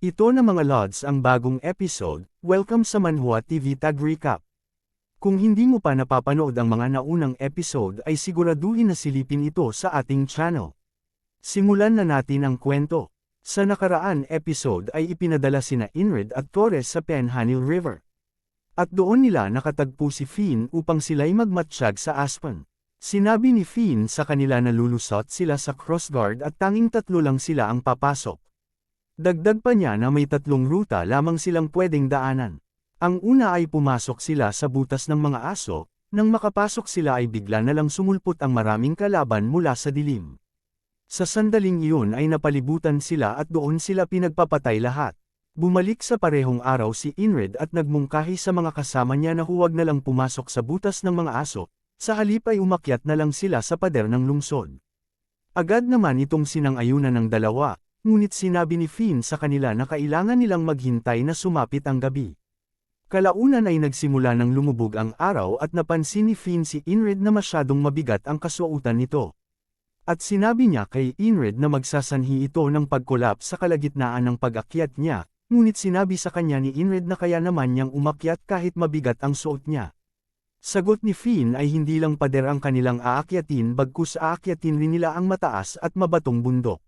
Ito na mga lods ang bagong episode, welcome sa Manhua TV Tag Recap. Kung hindi mo pa napapanood ang mga naunang episode ay siguraduhin na silipin ito sa ating channel. Simulan na natin ang kwento. Sa nakaraan episode ay ipinadala sina Inrid at Torres sa Penhanil River. At doon nila nakatagpo si Finn upang sila'y magmatsyag sa Aspen. Sinabi ni Finn sa kanila na lulusot sila sa crossguard at tanging tatlo lang sila ang papasok. Dagdag pa niya na may tatlong ruta lamang silang pwedeng daanan. Ang una ay pumasok sila sa butas ng mga aso, nang makapasok sila ay bigla na lang sumulpot ang maraming kalaban mula sa dilim. Sa sandaling iyon ay napalibutan sila at doon sila pinagpapatay lahat. Bumalik sa parehong araw si Inred at nagmungkahi sa mga kasama niya na huwag na lang pumasok sa butas ng mga aso, sa halip ay umakyat na lang sila sa pader ng lungsod. Agad naman itong sinang-ayunan ng dalawa, Ngunit sinabi ni Finn sa kanila na kailangan nilang maghintay na sumapit ang gabi. Kalaunan ay nagsimula ng lumubog ang araw at napansin ni Finn si Inred na masyadong mabigat ang kasuotan nito. At sinabi niya kay Inred na magsasanhi ito ng pagkulap sa kalagitnaan ng pag-akyat niya, ngunit sinabi sa kanya ni Inred na kaya naman niyang umakyat kahit mabigat ang suot niya. Sagot ni Finn ay hindi lang pader ang kanilang aakyatin bagkus aakyatin rin nila ang mataas at mabatong bundok.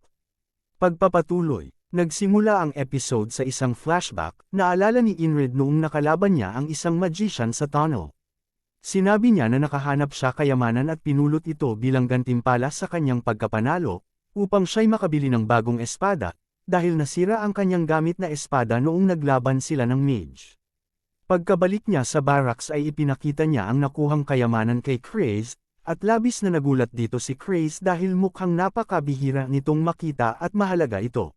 Pagpapatuloy, nagsimula ang episode sa isang flashback, naalala ni Inred noong nakalaban niya ang isang magician sa tunnel. Sinabi niya na nakahanap siya kayamanan at pinulot ito bilang gantimpala sa kanyang pagkapanalo, upang siya'y makabili ng bagong espada, dahil nasira ang kanyang gamit na espada noong naglaban sila ng mage. Pagkabalik niya sa barracks ay ipinakita niya ang nakuhang kayamanan kay Craze, at labis na nagulat dito si Craze dahil mukhang napakabihira nitong makita at mahalaga ito.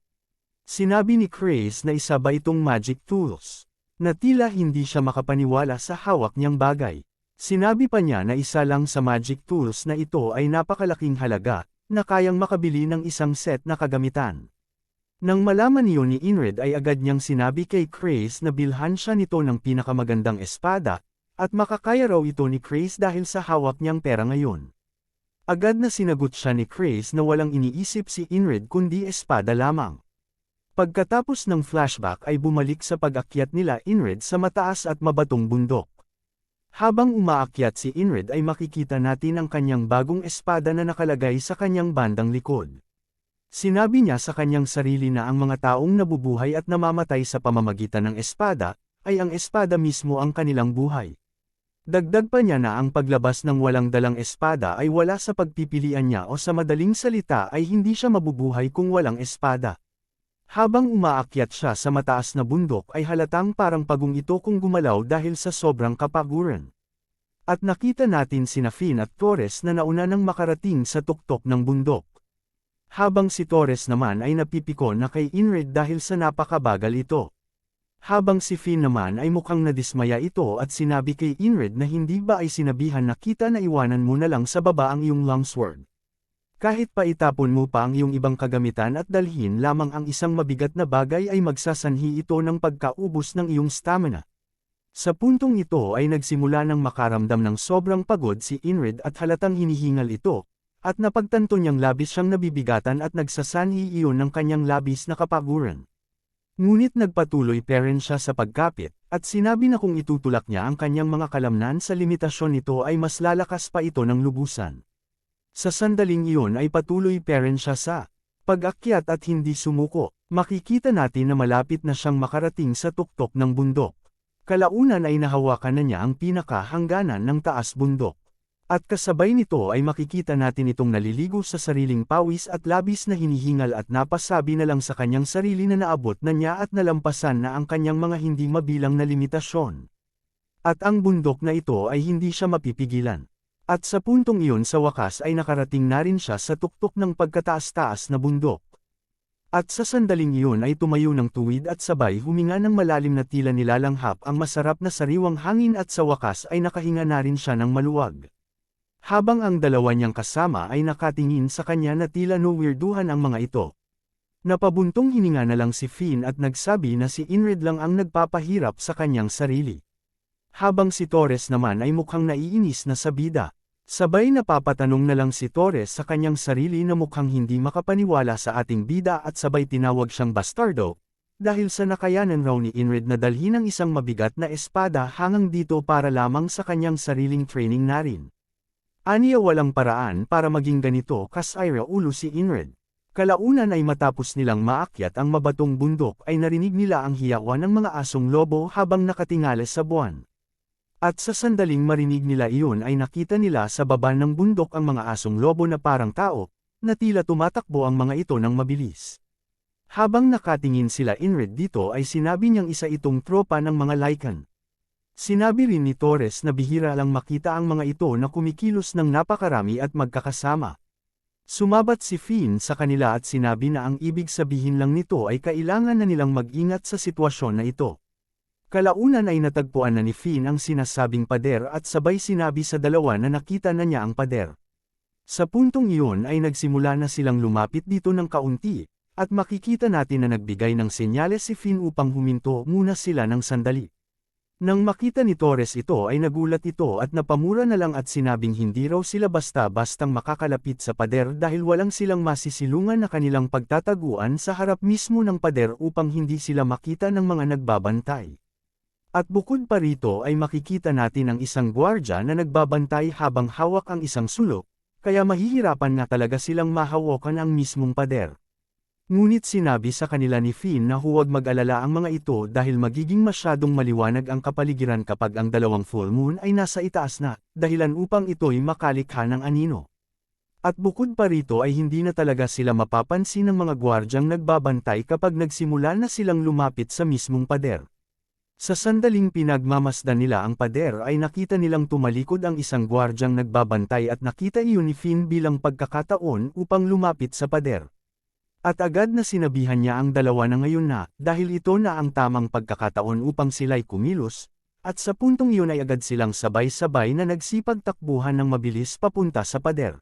Sinabi ni Craze na isa ba itong magic tools. Na tila hindi siya makapaniwala sa hawak niyang bagay. Sinabi pa niya na isa lang sa magic tools na ito ay napakalaking halaga, na kayang makabili ng isang set na kagamitan. Nang malaman niyo ni Inred ay agad niyang sinabi kay Craze na bilhan siya nito ng pinakamagandang espada, at makakaya raw ito ni Chris dahil sa hawak niyang pera ngayon. Agad na sinagot siya ni Chris na walang iniisip si Inred kundi espada lamang. Pagkatapos ng flashback ay bumalik sa pag-akyat nila Inred sa mataas at mabatong bundok. Habang umaakyat si Inred ay makikita natin ang kanyang bagong espada na nakalagay sa kanyang bandang likod. Sinabi niya sa kanyang sarili na ang mga taong nabubuhay at namamatay sa pamamagitan ng espada, ay ang espada mismo ang kanilang buhay. Dagdag pa niya na ang paglabas ng walang dalang espada ay wala sa pagpipilian niya o sa madaling salita ay hindi siya mabubuhay kung walang espada. Habang umaakyat siya sa mataas na bundok ay halatang parang pagong ito kung gumalaw dahil sa sobrang kapaguran. At nakita natin si Finn at Torres na nauna nang makarating sa tuktok ng bundok. Habang si Torres naman ay napipiko na kay Inred dahil sa napakabagal ito. Habang si Finn naman ay mukhang nadismaya ito at sinabi kay Inred na hindi ba ay sinabihan na kita na iwanan mo na lang sa baba ang iyong longsword. Kahit pa itapon mo pa ang iyong ibang kagamitan at dalhin lamang ang isang mabigat na bagay ay magsasanhi ito ng pagkaubos ng iyong stamina. Sa puntong ito ay nagsimula ng makaramdam ng sobrang pagod si Inred at halatang hinihingal ito, at napagtanto niyang labis siyang nabibigatan at nagsasanhi iyon ng kanyang labis na kapaguran. Ngunit nagpatuloy pa rin siya sa pagkapit, at sinabi na kung itutulak niya ang kanyang mga kalamnan sa limitasyon nito ay mas lalakas pa ito ng lubusan. Sa sandaling iyon ay patuloy pa rin siya sa pag-akyat at hindi sumuko, makikita natin na malapit na siyang makarating sa tuktok ng bundok. Kalaunan ay nahawakan na niya ang pinakahangganan ng taas bundok. At kasabay nito ay makikita natin itong naliligo sa sariling pawis at labis na hinihingal at napasabi na lang sa kanyang sarili na naabot na niya at nalampasan na ang kanyang mga hindi mabilang na limitasyon. At ang bundok na ito ay hindi siya mapipigilan. At sa puntong iyon sa wakas ay nakarating na rin siya sa tuktok ng pagkataas-taas na bundok. At sa sandaling iyon ay tumayo ng tuwid at sabay huminga ng malalim na tila nilalanghap ang masarap na sariwang hangin at sa wakas ay nakahinga na rin siya ng maluwag. Habang ang dalawa niyang kasama ay nakatingin sa kanya na tila no-weirduhan ang mga ito. Napabuntong hininga na lang si Finn at nagsabi na si Inred lang ang nagpapahirap sa kanyang sarili. Habang si Torres naman ay mukhang naiinis na sa bida. Sabay napapatanong na lang si Torres sa kanyang sarili na mukhang hindi makapaniwala sa ating bida at sabay tinawag siyang bastardo, dahil sa nakayanan raw ni Inred na dalhin ang isang mabigat na espada hangang dito para lamang sa kanyang sariling training na rin. Aniya walang paraan para maging ganito kasayra ulo si Inred. Kalaunan ay matapos nilang maakyat ang mabatong bundok ay narinig nila ang hiyawan ng mga asong lobo habang nakatingala sa buwan. At sa sandaling marinig nila iyon ay nakita nila sa baba ng bundok ang mga asong lobo na parang tao, na tila tumatakbo ang mga ito ng mabilis. Habang nakatingin sila Inred dito ay sinabi niyang isa itong tropa ng mga Lycan. Sinabi rin ni Torres na bihira lang makita ang mga ito na kumikilos ng napakarami at magkakasama. Sumabat si Finn sa kanila at sinabi na ang ibig sabihin lang nito ay kailangan na nilang mag-ingat sa sitwasyon na ito. Kalaunan ay natagpuan na ni Finn ang sinasabing pader at sabay sinabi sa dalawa na nakita na niya ang pader. Sa puntong iyon ay nagsimula na silang lumapit dito ng kaunti, at makikita natin na nagbigay ng senyales si Finn upang huminto muna sila ng sandali. Nang makita ni Torres ito ay nagulat ito at napamura na lang at sinabing hindi raw sila basta-bastang makakalapit sa pader dahil walang silang masisilungan na kanilang pagtataguan sa harap mismo ng pader upang hindi sila makita ng mga nagbabantay. At bukod pa rito ay makikita natin ang isang gwardya na nagbabantay habang hawak ang isang sulok, kaya mahihirapan na talaga silang mahawakan ang mismong pader. Ngunit sinabi sa kanila ni Finn na huwag mag-alala ang mga ito dahil magiging masyadong maliwanag ang kapaligiran kapag ang dalawang full moon ay nasa itaas na, dahilan upang ito'y makalikha ng anino. At bukod pa rito ay hindi na talaga sila mapapansin ng mga gwardyang nagbabantay kapag nagsimula na silang lumapit sa mismong pader. Sa sandaling pinagmamasdan nila ang pader ay nakita nilang tumalikod ang isang gwardyang nagbabantay at nakita iyon ni Finn bilang pagkakataon upang lumapit sa pader. At agad na sinabihan niya ang dalawa na ngayon na, dahil ito na ang tamang pagkakataon upang sila'y kumilos, at sa puntong iyon ay agad silang sabay-sabay na nagsipagtakbuhan ng mabilis papunta sa pader.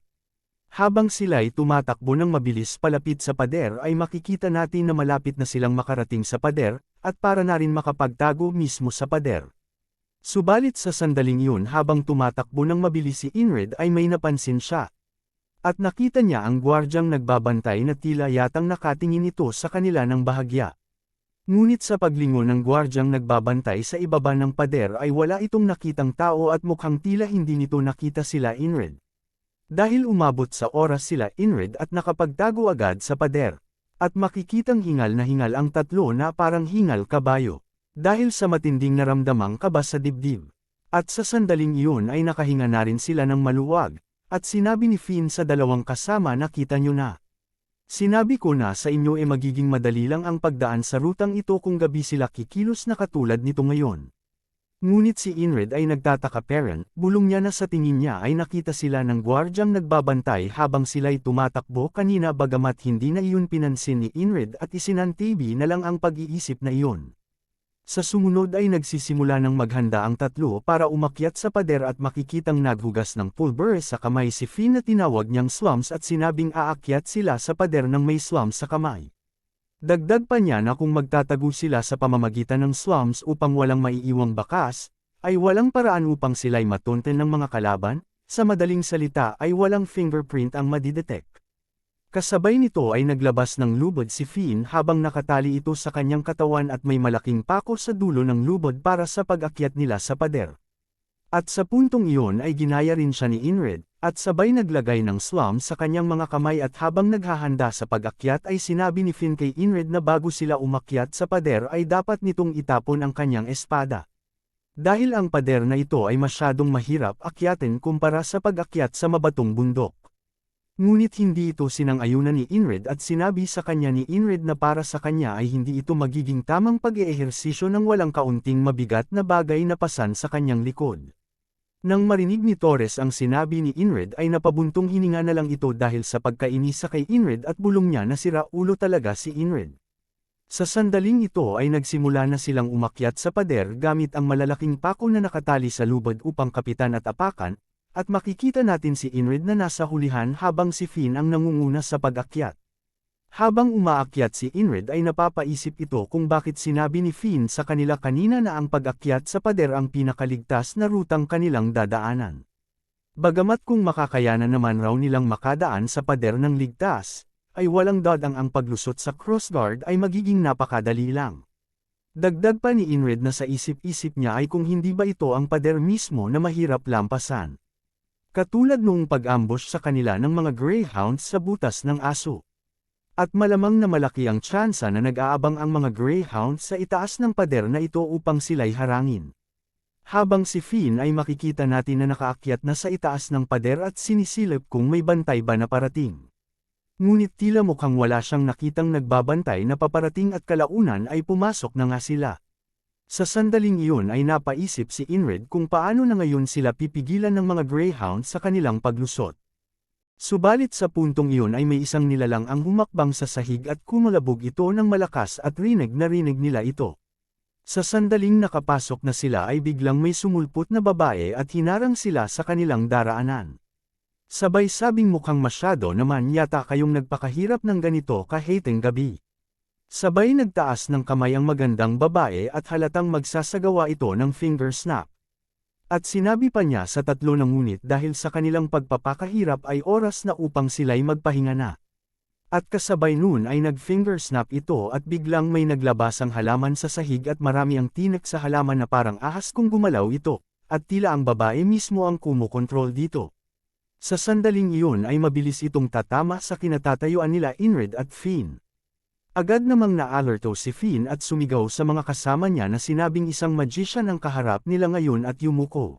Habang sila'y tumatakbo ng mabilis palapit sa pader ay makikita natin na malapit na silang makarating sa pader, at para na rin makapagtago mismo sa pader. Subalit sa sandaling yun habang tumatakbo ng mabilis si Inred ay may napansin siya, at nakita niya ang gwardyang nagbabantay na tila yatang nakatingin ito sa kanila ng bahagya. Ngunit sa paglingon ng gwardyang nagbabantay sa ibaba ng pader ay wala itong nakitang tao at mukhang tila hindi nito nakita sila Inred. Dahil umabot sa oras sila Inred at nakapagtago agad sa pader. At makikitang hingal na hingal ang tatlo na parang hingal kabayo. Dahil sa matinding naramdamang kaba sa dibdib. At sa sandaling iyon ay nakahinga na rin sila ng maluwag, at sinabi ni Finn sa dalawang kasama na kita nyo na. Sinabi ko na sa inyo e magiging madali lang ang pagdaan sa rutang ito kung gabi sila kikilos na katulad nito ngayon. Ngunit si Inred ay nagtataka parent, bulong niya na sa tingin niya ay nakita sila ng gwardyang nagbabantay habang sila'y tumatakbo kanina bagamat hindi na iyon pinansin ni Inred at isinantibi na lang ang pag-iisip na iyon. Sa sumunod ay nagsisimula ng maghanda ang tatlo para umakyat sa pader at makikitang naghugas ng pulver sa kamay si Finn na tinawag niyang swams at sinabing aakyat sila sa pader ng may swams sa kamay. Dagdag pa niya na kung magtatago sila sa pamamagitan ng swams upang walang maiiwang bakas, ay walang paraan upang sila'y matunten ng mga kalaban, sa madaling salita ay walang fingerprint ang madidetect. Kasabay nito ay naglabas ng lubod si Finn habang nakatali ito sa kanyang katawan at may malaking pako sa dulo ng lubod para sa pag-akyat nila sa pader. At sa puntong iyon ay ginaya rin siya ni Inred, at sabay naglagay ng slam sa kanyang mga kamay at habang naghahanda sa pag-akyat ay sinabi ni Finn kay Inred na bago sila umakyat sa pader ay dapat nitong itapon ang kanyang espada. Dahil ang pader na ito ay masyadong mahirap akyatin kumpara sa pag-akyat sa mabatong bundok. Ngunit hindi ito sinang-ayunan ni Inred at sinabi sa kanya ni Inred na para sa kanya ay hindi ito magiging tamang pag-eehersisyo ng walang kaunting mabigat na bagay na pasan sa kanyang likod. Nang marinig ni Torres ang sinabi ni Inred ay napabuntong hininga na lang ito dahil sa pagkainisa kay Inred at bulong niya na sira ulo talaga si Inred. Sa sandaling ito ay nagsimula na silang umakyat sa pader gamit ang malalaking pako na nakatali sa lubod upang kapitan at apakan, at makikita natin si Inred na nasa hulihan habang si Finn ang nangunguna sa pag-akyat. Habang umaakyat si Inred ay napapaisip ito kung bakit sinabi ni Finn sa kanila kanina na ang pag-akyat sa pader ang pinakaligtas na rutang kanilang dadaanan. Bagamat kung makakayanan naman raw nilang makadaan sa pader ng ligtas, ay walang dadang ang paglusot sa crossguard ay magiging napakadali lang. Dagdag pa ni Inred na sa isip-isip niya ay kung hindi ba ito ang pader mismo na mahirap lampasan. Katulad noong pag-ambush sa kanila ng mga greyhounds sa butas ng aso. At malamang na malaki ang tsansa na nag-aabang ang mga greyhounds sa itaas ng pader na ito upang sila'y harangin. Habang si Finn ay makikita natin na nakaakyat na sa itaas ng pader at sinisilip kung may bantay ba na parating. Ngunit tila mukhang wala siyang nakitang nagbabantay na paparating at kalaunan ay pumasok na nga sila. Sa sandaling iyon ay napaisip si Inred kung paano na ngayon sila pipigilan ng mga greyhound sa kanilang paglusot. Subalit sa puntong iyon ay may isang nilalang ang humakbang sa sahig at kumalabog ito ng malakas at rinig na rinig nila ito. Sa sandaling nakapasok na sila ay biglang may sumulpot na babae at hinarang sila sa kanilang daraanan. Sabay sabing mukhang masyado naman yata kayong nagpakahirap ng ganito kahiteng gabi. Sabay nagtaas ng kamay ang magandang babae at halatang magsasagawa ito ng finger snap. At sinabi pa niya sa tatlo ng ngunit dahil sa kanilang pagpapakahirap ay oras na upang sila'y magpahinga na. At kasabay nun ay nag-finger snap ito at biglang may naglabasang halaman sa sahig at marami ang tinik sa halaman na parang ahas kung gumalaw ito, at tila ang babae mismo ang kumukontrol dito. Sa sandaling iyon ay mabilis itong tatama sa kinatatayuan nila Inred at Finn. Agad namang na-alerto si Finn at sumigaw sa mga kasama niya na sinabing isang magician ang kaharap nila ngayon at yumuko.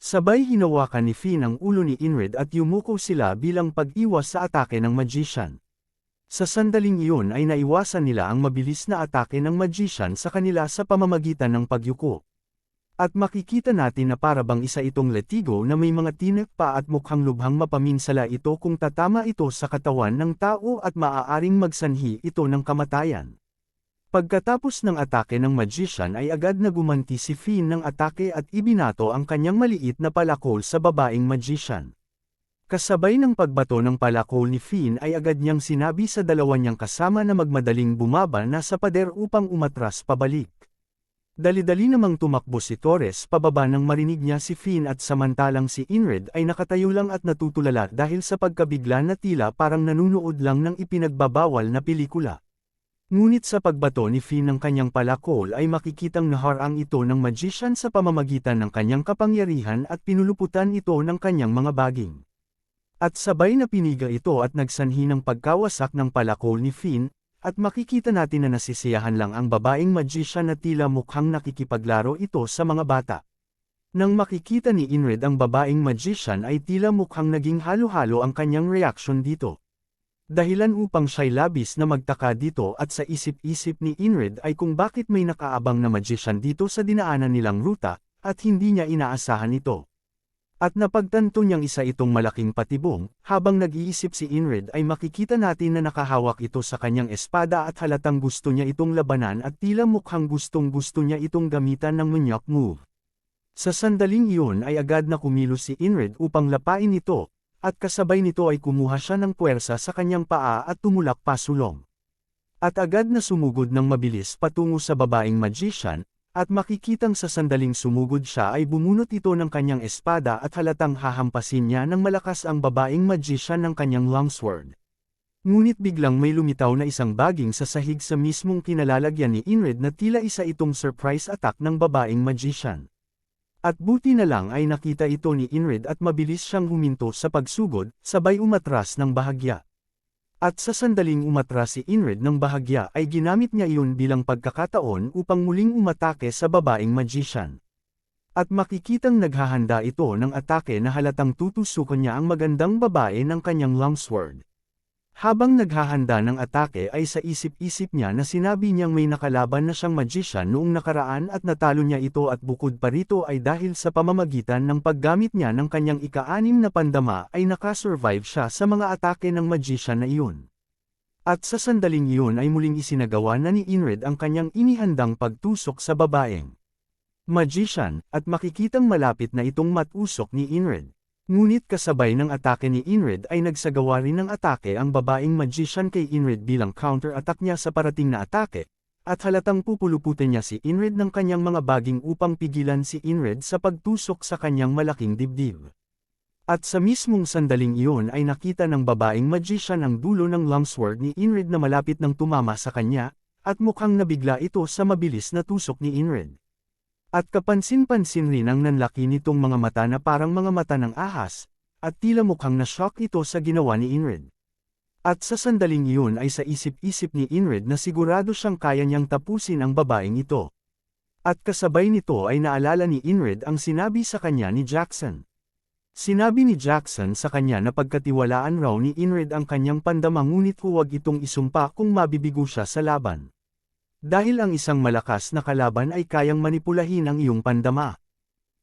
Sabay hinawakan ni Finn ang ulo ni Inred at yumuko sila bilang pag-iwas sa atake ng magician. Sa sandaling iyon ay naiwasan nila ang mabilis na atake ng magician sa kanila sa pamamagitan ng pagyuko. At makikita natin na para bang isa itong letigo na may mga tinek pa at mukhang lubhang mapaminsala ito kung tatama ito sa katawan ng tao at maaaring magsanhi ito ng kamatayan. Pagkatapos ng atake ng magician ay agad na gumanti si Finn ng atake at ibinato ang kanyang maliit na palakol sa babaeng magician. Kasabay ng pagbato ng palakol ni Finn ay agad niyang sinabi sa dalawa niyang kasama na magmadaling bumaba na sa pader upang umatras pabalik. Dali-dali namang tumakbo si Torres pababa nang marinig niya si Finn at samantalang si Inred ay nakatayo lang at natutulala dahil sa pagkabigla na tila parang nanunood lang ng ipinagbabawal na pelikula. Ngunit sa pagbato ni Finn ng kanyang palakol ay makikitang naharang ito ng magician sa pamamagitan ng kanyang kapangyarihan at pinuluputan ito ng kanyang mga baging. At sabay na piniga ito at nagsanhi ng pagkawasak ng palakol ni Finn, at makikita natin na nasisiyahan lang ang babaeng magician na tila mukhang nakikipaglaro ito sa mga bata. Nang makikita ni Inred ang babaeng magician ay tila mukhang naging halo-halo ang kanyang reaksyon dito. Dahilan upang siya'y labis na magtaka dito at sa isip-isip ni Inred ay kung bakit may nakaabang na magician dito sa dinaanan nilang ruta, at hindi niya inaasahan ito. At napagtanto niyang isa itong malaking patibong, habang nag-iisip si Inred ay makikita natin na nakahawak ito sa kanyang espada at halatang gusto niya itong labanan at tila mukhang gustong gusto niya itong gamitan ng manyak move. Sa sandaling iyon ay agad na kumilos si Inred upang lapain ito, at kasabay nito ay kumuha siya ng puwersa sa kanyang paa at tumulak pasulong. At agad na sumugod ng mabilis patungo sa babaeng magician, at makikitang sa sandaling sumugod siya ay bumunot ito ng kanyang espada at halatang hahampasin niya ng malakas ang babaeng magician ng kanyang longsword. Ngunit biglang may lumitaw na isang baging sa sahig sa mismong kinalalagyan ni Inred na tila isa itong surprise attack ng babaeng magician. At buti na lang ay nakita ito ni Inred at mabilis siyang huminto sa pagsugod, sabay umatras ng bahagya. At sa sandaling umatras si Inred ng bahagya ay ginamit niya iyon bilang pagkakataon upang muling umatake sa babaeng magician. At makikitang naghahanda ito ng atake na halatang tutusukan niya ang magandang babae ng kanyang longsword. Habang naghahanda ng atake ay sa isip-isip niya na sinabi niyang may nakalaban na siyang magician noong nakaraan at natalo niya ito at bukod pa rito ay dahil sa pamamagitan ng paggamit niya ng kanyang ika-anim na pandama ay nakasurvive siya sa mga atake ng magician na iyon. At sa sandaling iyon ay muling isinagawa na ni Inred ang kanyang inihandang pagtusok sa babaeng magician, at makikitang malapit na itong matusok ni Inred. Ngunit kasabay ng atake ni Inred ay nagsagawa rin ng atake ang babaeng magician kay Inred bilang counter-attack niya sa parating na atake, at halatang pupuluputin niya si Inred ng kanyang mga baging upang pigilan si Inred sa pagtusok sa kanyang malaking dibdib. At sa mismong sandaling iyon ay nakita ng babaeng magician ang dulo ng longsword ni Inrid na malapit ng tumama sa kanya, at mukhang nabigla ito sa mabilis na tusok ni Inrid. At kapansin-pansin rin ang nanlaki nitong mga mata na parang mga mata ng ahas, at tila mukhang na-shock ito sa ginawa ni Inrid. At sa sandaling iyon ay sa isip-isip ni Inrid na sigurado siyang kaya niyang tapusin ang babaeng ito. At kasabay nito ay naalala ni Inrid ang sinabi sa kanya ni Jackson. Sinabi ni Jackson sa kanya na pagkatiwalaan raw ni Inrid ang kanyang pandama ngunit huwag itong isumpa kung mabibigo siya sa laban. Dahil ang isang malakas na kalaban ay kayang manipulahin ang iyong pandama.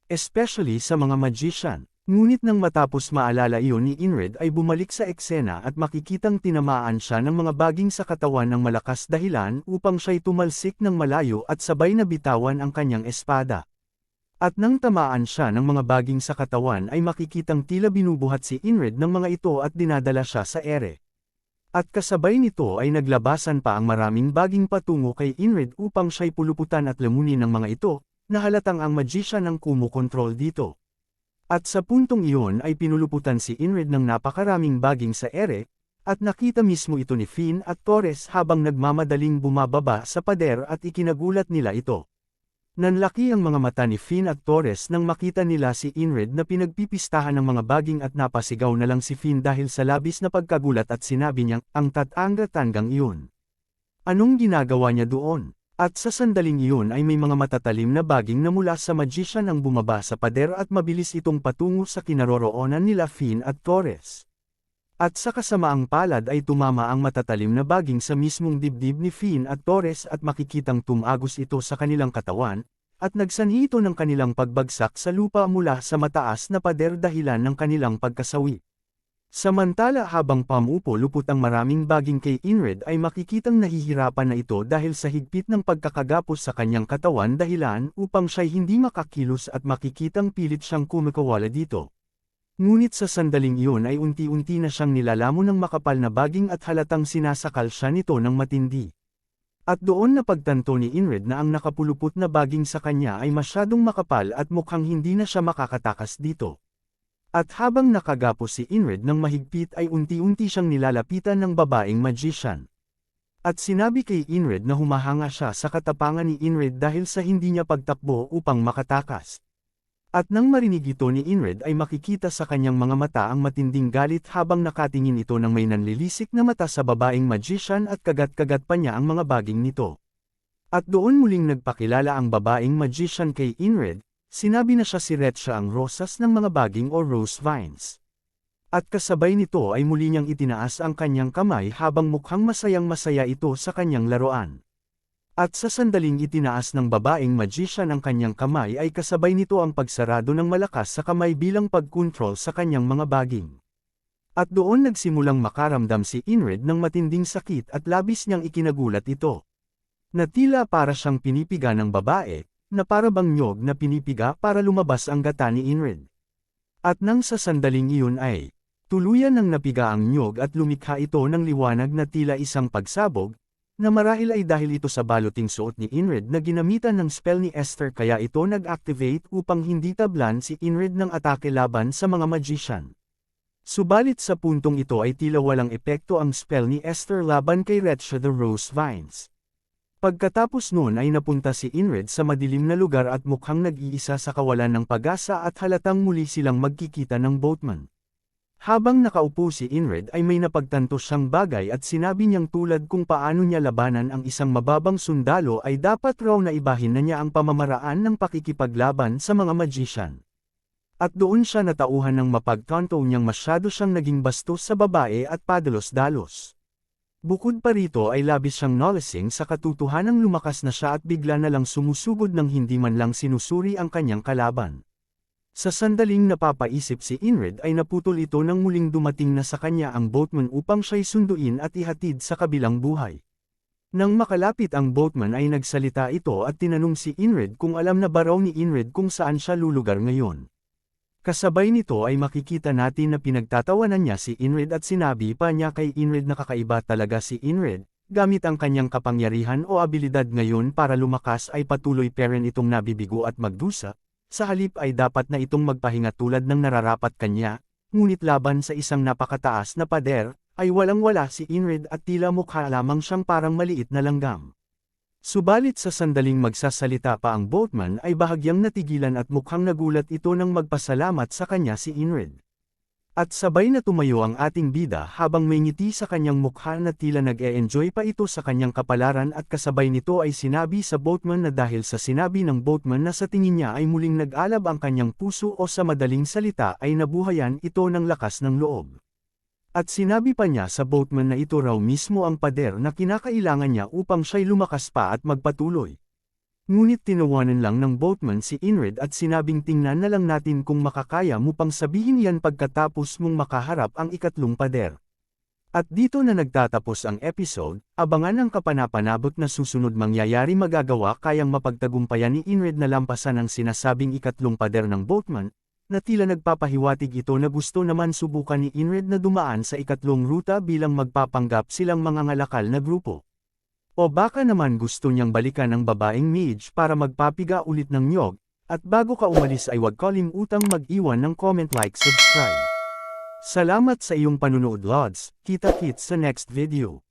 Especially sa mga magician. Ngunit nang matapos maalala iyon ni Inred ay bumalik sa eksena at makikitang tinamaan siya ng mga baging sa katawan ng malakas dahilan upang siya'y tumalsik ng malayo at sabay na bitawan ang kanyang espada. At nang tamaan siya ng mga baging sa katawan ay makikitang tila binubuhat si Inred ng mga ito at dinadala siya sa ere. At kasabay nito ay naglabasan pa ang maraming baging patungo kay Inrid upang siya'y puluputan at lamunin ng mga ito, na halatang ang magician ang kumukontrol dito. At sa puntong iyon ay pinuluputan si Inrid ng napakaraming baging sa ere, at nakita mismo ito ni Finn at Torres habang nagmamadaling bumababa sa pader at ikinagulat nila ito. Nanlaki ang mga mata ni Finn at Torres nang makita nila si Inred na pinagpipistahan ng mga baging at napasigaw na lang si Finn dahil sa labis na pagkagulat at sinabi niyang, ang tatanga-tanggang iyon. Anong ginagawa niya doon? At sa sandaling iyon ay may mga matatalim na baging na mula sa magician ang bumaba sa pader at mabilis itong patungo sa kinaroroonan nila Finn at Torres. At sa kasamaang palad ay tumama ang matatalim na baging sa mismong dibdib ni Finn at Torres at makikitang tumagos ito sa kanilang katawan, at nagsanhi ito ng kanilang pagbagsak sa lupa mula sa mataas na pader dahilan ng kanilang pagkasawi. Samantala habang pamupo lupot ang maraming baging kay Inred ay makikitang nahihirapan na ito dahil sa higpit ng pagkakagapos sa kanyang katawan dahilan upang siya'y hindi makakilos at makikitang pilit siyang kumikawala dito. Ngunit sa sandaling iyon ay unti-unti na siyang nilalamon ng makapal na baging at halatang sinasakal siya nito ng matindi. At doon na pagtanto ni Inred na ang nakapulupot na baging sa kanya ay masyadong makapal at mukhang hindi na siya makakatakas dito. At habang nakagapos si Inred ng mahigpit ay unti-unti siyang nilalapitan ng babaeng magician. At sinabi kay Inred na humahanga siya sa katapangan ni Inred dahil sa hindi niya pagtakbo upang makatakas. At nang marinig ito ni Inred ay makikita sa kanyang mga mata ang matinding galit habang nakatingin ito ng may nanlilisik na mata sa babaeng magician at kagat-kagat pa niya ang mga baging nito. At doon muling nagpakilala ang babaeng magician kay Inred, sinabi na siya si Retsia ang rosas ng mga baging o rose vines. At kasabay nito ay muli niyang itinaas ang kanyang kamay habang mukhang masayang masaya ito sa kanyang laruan. At sa sandaling itinaas ng babaeng magician ang kanyang kamay ay kasabay nito ang pagsarado ng malakas sa kamay bilang pagkontrol sa kanyang mga baging. At doon nagsimulang makaramdam si Inred ng matinding sakit at labis niyang ikinagulat ito. Na tila para siyang pinipiga ng babae, na para bang nyog na pinipiga para lumabas ang gata ni Inred. At nang sa sandaling iyon ay, tuluyan ng napiga ang nyog at lumikha ito ng liwanag na tila isang pagsabog, na marahil ay dahil ito sa baluting suot ni Inred na ginamitan ng spell ni Esther kaya ito nag-activate upang hindi tablan si Inred ng atake laban sa mga magician. Subalit sa puntong ito ay tila walang epekto ang spell ni Esther laban kay Retsha the Rose Vines. Pagkatapos noon ay napunta si Inred sa madilim na lugar at mukhang nag-iisa sa kawalan ng pag-asa at halatang muli silang magkikita ng boatman. Habang nakaupo si Inred ay may napagtanto siyang bagay at sinabi niyang tulad kung paano niya labanan ang isang mababang sundalo ay dapat raw na ibahin na niya ang pamamaraan ng pakikipaglaban sa mga magician. At doon siya natauhan ng mapagkanto niyang masyado siyang naging bastos sa babae at padalos-dalos. Bukod pa rito ay labis siyang nolicing sa katutuhanang lumakas na siya at bigla na lang sumusugod ng hindi man lang sinusuri ang kanyang kalaban. Sa sandaling napapaisip si Inred ay naputol ito nang muling dumating na sa kanya ang boatman upang siya'y sunduin at ihatid sa kabilang buhay. Nang makalapit ang boatman ay nagsalita ito at tinanong si Inred kung alam na ba raw ni Inred kung saan siya lulugar ngayon. Kasabay nito ay makikita natin na pinagtatawanan niya si Inred at sinabi pa niya kay Inred na kakaiba talaga si Inred, gamit ang kanyang kapangyarihan o abilidad ngayon para lumakas ay patuloy peren itong nabibigo at magdusa, sa halip ay dapat na itong magpahinga tulad ng nararapat kanya, ngunit laban sa isang napakataas na pader, ay walang-wala si Inrid at tila mukha lamang siyang parang maliit na langgam. Subalit sa sandaling magsasalita pa ang boatman ay bahagyang natigilan at mukhang nagulat ito nang magpasalamat sa kanya si Inrid. At sabay na tumayo ang ating bida habang may ngiti sa kanyang mukha na tila nag-e-enjoy pa ito sa kanyang kapalaran at kasabay nito ay sinabi sa boatman na dahil sa sinabi ng boatman na sa tingin niya ay muling nag-alab ang kanyang puso o sa madaling salita ay nabuhayan ito ng lakas ng loob. At sinabi pa niya sa boatman na ito raw mismo ang pader na kinakailangan niya upang siya'y lumakas pa at magpatuloy. Ngunit tinawanan lang ng boatman si Inrid at sinabing tingnan na lang natin kung makakaya mo pang sabihin yan pagkatapos mong makaharap ang ikatlong pader. At dito na nagtatapos ang episode, abangan ang kapanapanabot na susunod mangyayari magagawa kayang mapagtagumpayan ni Inrid na lampasan ang sinasabing ikatlong pader ng boatman, na tila nagpapahiwatig ito na gusto naman subukan ni Inrid na dumaan sa ikatlong ruta bilang magpapanggap silang mga ngalakal na grupo. O baka naman gusto niyang balikan ang babaeng mage para magpapiga ulit ng nyog, at bago ka umalis ay huwag kalimutang mag-iwan ng comment like subscribe. Salamat sa iyong panunood Lods, kita-kits sa next video.